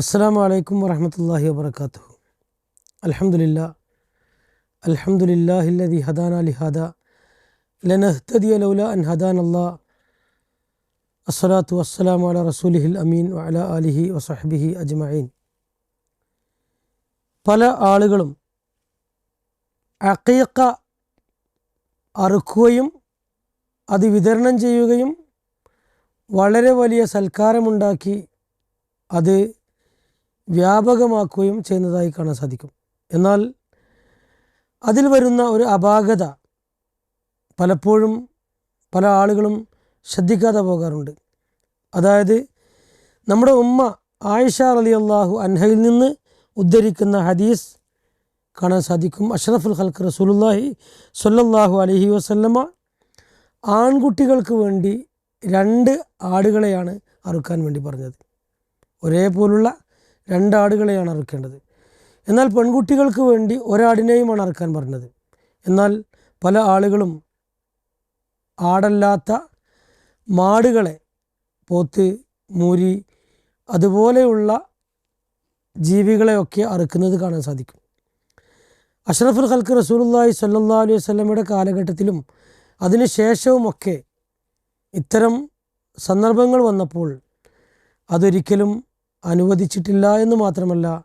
അസ്സാം വലൈക്കും വറഹമത്തല്ലാഹി വാബർക്കാത്തു അലഹമുല്ല അലഹമുല്ലാഹില്ലതി ഹദാന ലിഹാദ ലനഹ്തദിയ ലൗല അൻ ഹദാൻ അല്ലാ അസ്സലാത്തു വസ്സലാമു അല റസൂലിഹിൽ അമീൻ വഅല അലിഹി വസഹബിഹി അജ്മഈൻ. പല ആളുകളും അക്കീക്ക അറുക്കുകയും അത് വിതരണം ചെയ്യുകയും വളരെ വലിയ സൽക്കാരമുണ്ടാക്കി അത് വ്യാപകമാക്കുകയും ചെയ്യുന്നതായി കാണാൻ സാധിക്കും. എന്നാൽ അതിൽ വരുന്ന ഒരു അപാകത പലപ്പോഴും പല ആളുകളും ശ്രദ്ധിക്കാതെ പോകാറുണ്ട്. അതായത് നമ്മുടെ ഉമ്മ ആയിഷ അലി അള്ളാഹു അൻഹയിൽ നിന്ന് ഉദ്ധരിക്കുന്ന ഹദീസ് കാണാൻ സാധിക്കും. അഷ്റഫുൽ ഹൽക്ക് റസൂലുല്ലാഹി സൊല്ലാഹു അലഹി വസല്ലമ ആൺകുട്ടികൾക്ക് വേണ്ടി രണ്ട് ആടുകളെയാണ് അറുക്കാൻ വേണ്ടി പറഞ്ഞത്. ഒരേപോലുള്ള രണ്ട് ആടുകളെയാണ് അറുക്കേണ്ടത്. എന്നാൽ പെൺകുട്ടികൾക്ക് വേണ്ടി ഒരാടിനെയുമാണ് അറുക്കാൻ പറഞ്ഞത്. എന്നാൽ പല ആളുകളും ആടല്ലാത്ത മാടുകളെ പോത്ത് മൂരി അതുപോലെയുള്ള ജീവികളെയൊക്കെ അറുക്കുന്നത് കാണാൻ സാധിക്കും. അഷ്റഫുൽ ഖൽക്ക് റസൂലുല്ലാഹി സല്ലാ അലൈഹി വല്ലമയുടെ കാലഘട്ടത്തിലും അതിനുശേഷവുമൊക്കെ ഇത്തരം സന്ദർഭങ്ങൾ വന്നപ്പോൾ അതൊരിക്കലും അനുവദിച്ചിട്ടില്ല എന്ന് മാത്രമല്ല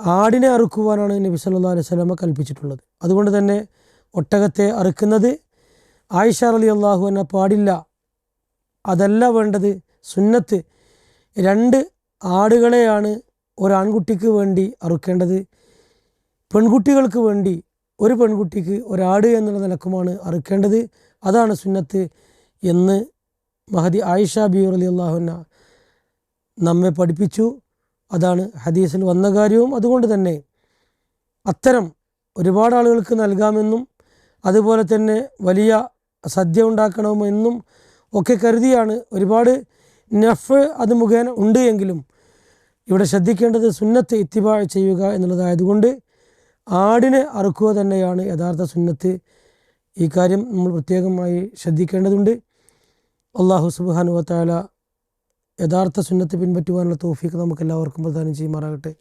ആടിനെ അറുക്കുവാനാണ് നബി സല്ലാ അലൈഹി സ്വലമ കൽപ്പിച്ചിട്ടുള്ളത്. അതുകൊണ്ട് തന്നെ ഒട്ടകത്തെ അറുക്കുന്നത് ആയിഷ അലി അള്ളാഹു എന്നെ പാടില്ല. അതല്ല വേണ്ടത് സുന്നത്ത്. രണ്ട് ആടുകളെയാണ് ഒരാൺകുട്ടിക്ക് വേണ്ടി അറുക്കേണ്ടത്. പെൺകുട്ടികൾക്ക് വേണ്ടി ഒരു പെൺകുട്ടിക്ക് ഒരാട് എന്നുള്ള നിലക്കുമാണ് അറുക്കേണ്ടത്. അതാണ് സുന്നത്ത് എന്ന് മഹദി ആയിഷ ബിയൂർ അലി അള്ളാഹുന നമ്മെ പഠിപ്പിച്ചു. അതാണ് ഹദീസിൽ വന്ന കാര്യവും അതുകൊണ്ട് തന്നെ. അത്തരം ഒരുപാട് ആളുകൾക്ക് നൽകാമെന്നും അതുപോലെ തന്നെ വലിയ സദ്യ ഉണ്ടാക്കണമെന്നും ഒക്കെ കരുതിയാണ് ഒരുപാട് നഫ് അത് മുഖേന ഉണ്ട് എങ്കിലും ഇവിടെ ശ്രദ്ധിക്കേണ്ടത് സുന്നത്ത് ഇത്തിബാ ചെയ്യുക എന്നുള്ളതായതുകൊണ്ട് ആടിനെ അറുക്കുക തന്നെയാണ് യഥാർത്ഥ സുന്നത്ത്. ഈ കാര്യം നമ്മൾ പ്രത്യേകമായി ശ്രദ്ധിക്കേണ്ടതുണ്ട്. അള്ളാഹു സുബാനുവത്താല യഥാർത്ഥ സുന്നത്ത് പിൻപറ്റുവാനുള്ള തോഫീക്ക് നമുക്ക് എല്ലാവർക്കും പ്രദാനം ചെയ്യുമാറാകട്ടെ.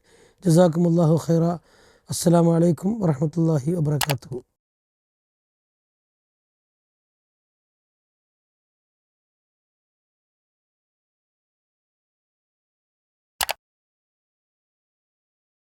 ജസാക്കും അള്ളാഹു ഖൈറ. അസ്സാം വലൈക്കും വറഹമത്തല്ലാഹി വാബർക്കാത്തു